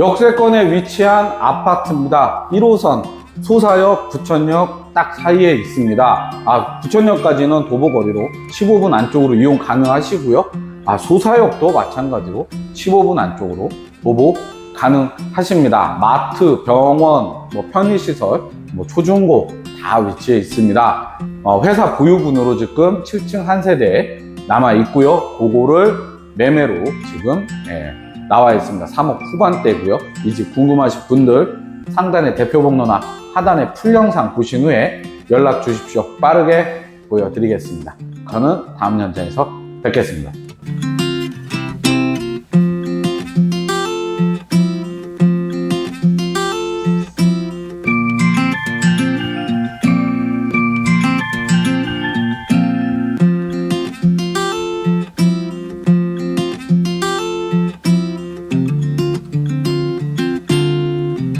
역세권에 위치한 아파트입니다. 1호선 소사역, 부천역 딱 사이에 있습니다. 아, 부천역까지는 도보거리로 15분 안쪽으로 이용 가능하시고요. 아, 소사역도 마찬가지로 15분 안쪽으로 도보 가능하십니다. 마트, 병원, 뭐 편의시설, 뭐 초중고 다 위치해 있습니다. 어, 회사 보유분으로 지금 7층 한 세대 남아 있고요. 그거를 매매로 지금 예, 나와 있습니다. 3억 후반대고요. 이 집 궁금하신 분들 상단의 대표 번호나 하단의 풀 영상 보신 후에 연락 주십시오. 빠르게 보여드리겠습니다. 저는 다음 현장에서 뵙겠습니다.